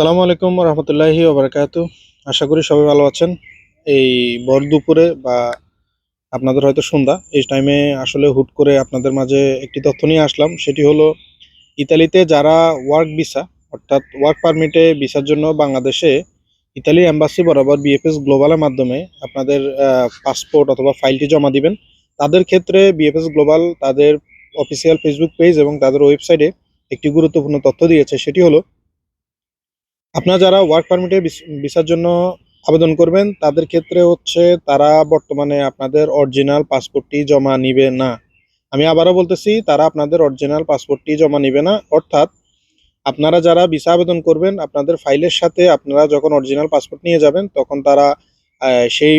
আসসালামু আলাইকুম রহমতুল্লাহি ওবরাকাত। আশা করি সবাই ভালো আছেন। এই ভর দুপুরে বা আপনাদের হয়তো সন্ধ্যা, এই টাইমে আসলে হুট করে আপনাদের মাঝে একটি তথ্য নিয়ে আসলাম। সেটি হলো, ইতালিতে যারা ওয়ার্ক ভিসা অর্থাৎ ওয়ার্ক পারমিটে ভিসার জন্য বাংলাদেশে ইতালি অ্যাম্বাসি বরাবর বিএফএস গ্লোবালের মাধ্যমে আপনাদের পাসপোর্ট অথবা ফাইলটি জমা দিবেন। তাদের ক্ষেত্রে বিএফএস গ্লোবাল তাদের অফিসিয়াল ফেসবুক পেজ এবং তাদের ওয়েবসাইটে একটি গুরুত্বপূর্ণ তথ্য দিয়েছে। সেটি হলো আপনারা যারা ওয়ার্ক পারমিটে ভিসার জন্য আবেদন করবেন, তাদের ক্ষেত্রে হচ্ছে তারা বর্তমানে আপনাদের অরিজিনাল পাসপোর্টটি জমা নিবে না। আমি আবারও বলতেছি, তারা আপনাদের অরিজিনাল পাসপোর্টটি জমা নিবে না। অর্থাৎ আপনারা যারা ভিসা আবেদন করবেন, আপনাদের ফাইলের সাথে আপনারা যখন অরিজিনাল পাসপোর্ট নিয়ে যাবেন, তখন তারা সেই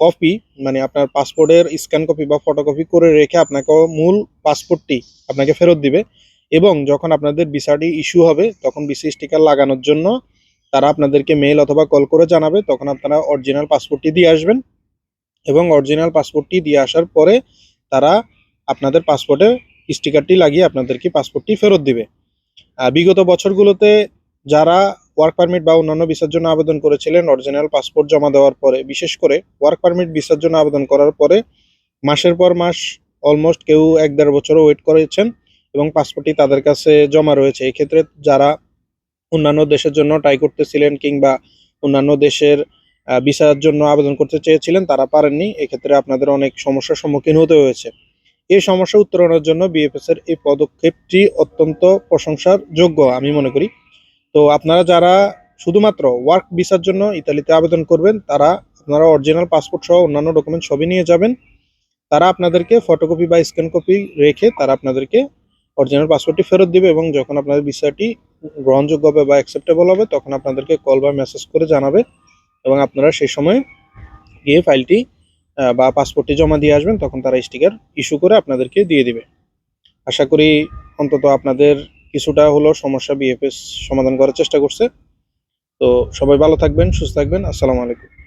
কপি মানে আপনার পাসপোর্টের স্ক্যান কপি বা ফটোকপি করে রেখে আপনাকে মূল পাসপোর্টটি আপনাকে ফেরত দিবে। এবং যখন আপনাদের ভিসাটি ইস্যু হবে, তখন ভিসা স্টিকার লাগানোর জন্য তারা আপনাদেরকে মেল অথবা কল করে জানাবে, তখন আপনারা অরিজিনাল পাসপোর্টটি দিয়ে আসবেন এবং অরিজিনাল পাসপোর্টটি দিয়ে আসার পরে তারা আপনাদের পাসপোর্টে স্টিকারটি লাগিয়ে আপনাদেরকে পাসপোর্টটি ফেরত দিবে। বিগত বছরগুলোতে যারা ওয়ার্ক পারমিট বা অন্যান্য ভিসার জন্য আবেদন করেছিলেন অরিজিনাল পাসপোর্ট জমা দেওয়ার পরে, বিশেষ করে ওয়ার্ক পারমিট ভিসার জন্য আবেদন করার পরে, মাসের পর মাস অলমোস্ট কেউ এক দেড় বছরও ওয়েট করেছেন এবং পাসপোর্টটি তাদের কাছে জমা রয়েছে। এই ক্ষেত্রে যারা অন্যান্য দেশের জন্য ট্রাই করতেছিলেন কিংবা অন্যান্য দেশের ভিসার জন্য আবেদন করতে চেয়েছিলেন, তারা পারেননি। এক্ষেত্রে আপনাদের অনেক সমস্যার সম্মুখীন হতে হয়েছে। এই সমস্যা উত্তরণের জন্য বিএফএস এর এই পদক্ষেপটি অত্যন্ত প্রশংসার যোগ্য আমি মনে করি। তো আপনারা যারা শুধুমাত্র ওয়ার্ক ভিসার জন্য ইতালিতে আবেদন করবেন, তারা আপনারা অরিজিনাল পাসপোর্ট সহ অন্যান্য ডকুমেন্ট সবই নিয়ে যাবেন। তারা আপনাদেরকে ফটোকপি বা স্ক্যান কপি রেখে তারা আপনাদেরকে অরিজিনাল পাসপোর্টটি ফেরত দিবে এবং যখন আপনাদের ভিসাটি গ্রহণযোগ্য হবে বা অ্যাকসেপ্টেবল হবে, তখন আপনাদেরকে কল বা মেসেজ করে জানাবে এবং আপনারা সেই সময় গিয়ে ফাইলটি বা পাসপোর্টটি জমা দিয়ে আসবেন, তখন তারা স্টিকার ইস্যু করে আপনাদেরকে দিয়ে দিবে। আশা করি অন্তত আপনাদের কিছুটা হলো সমস্যা বিএফএস সমাধান করার চেষ্টা করছে। তো সবাই ভালো থাকবেন, সুস্থ থাকবেন, আসসালামু আলাইকুম।